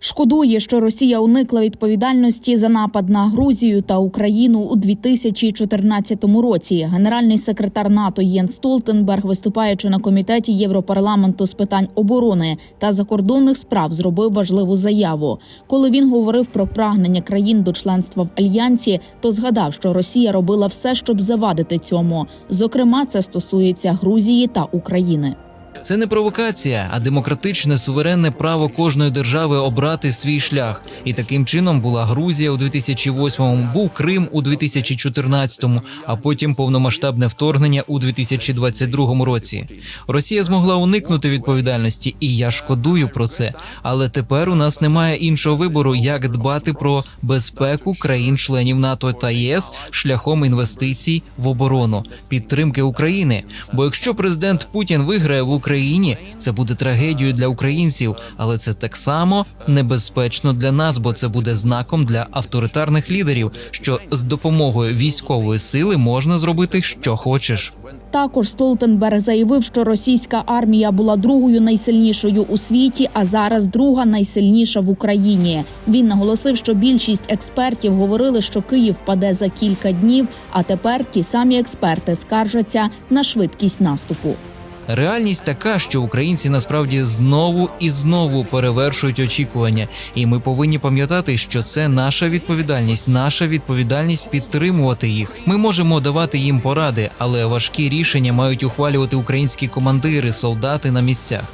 Шкодує, що Росія уникла відповідальності за напад на Грузію та Україну у 2014 році. Генеральний секретар НАТО Єн Столтенберг, виступаючи на комітеті Європарламенту з питань оборони та закордонних справ, зробив важливу заяву. Коли він говорив про прагнення країн до членства в альянсі, то згадав, що Росія робила все, щоб завадити цьому. Зокрема, це стосується Грузії та України. Це не провокація, а демократичне суверенне право кожної держави обрати свій шлях. І таким чином була Грузія у 2008-му, був Крим у 2014-му, а потім повномасштабне вторгнення у 2022 році. Росія змогла уникнути відповідальності, і я шкодую про це. Але тепер у нас немає іншого вибору, як дбати про безпеку країн-членів НАТО та ЄС шляхом інвестицій в оборону, підтримки України. Бо якщо президент Путін виграє в Україні, це буде трагедією для українців, але це так само небезпечно для нас, бо це буде знаком для авторитарних лідерів, що з допомогою військової сили можна зробити що хочеш. Також Столтенберг заявив, що російська армія була другою найсильнішою у світі, а зараз друга найсильніша в Україні. Він наголосив, що більшість експертів говорили, що Київ паде за кілька днів. А тепер ті самі експерти скаржаться на швидкість наступу. Реальність така, що українці насправді знову і знову перевершують очікування, і ми повинні пам'ятати, що це наша відповідальність, наша відповідальність підтримувати їх. Ми можемо давати їм поради, але важкі рішення мають ухвалювати українські командири, солдати на місцях.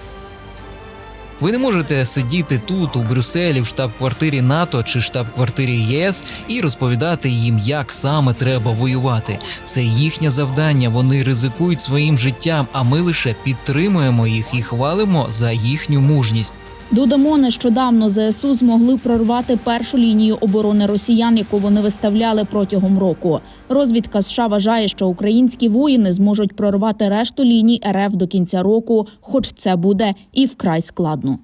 Ви не можете сидіти тут, у Брюсселі, в штаб-квартирі НАТО чи штаб-квартирі ЄС і розповідати їм, як саме треба воювати. Це їхнє завдання. Вони ризикують своїм життям, а ми лише підтримуємо їх і хвалимо за їхню мужність. Додамо, нещодавно ЗСУ змогли прорвати першу лінію оборони росіян, яку вони виставляли протягом року. Розвідка США вважає, що українські воїни зможуть прорвати решту ліній РФ до кінця року, хоч це буде і вкрай складно.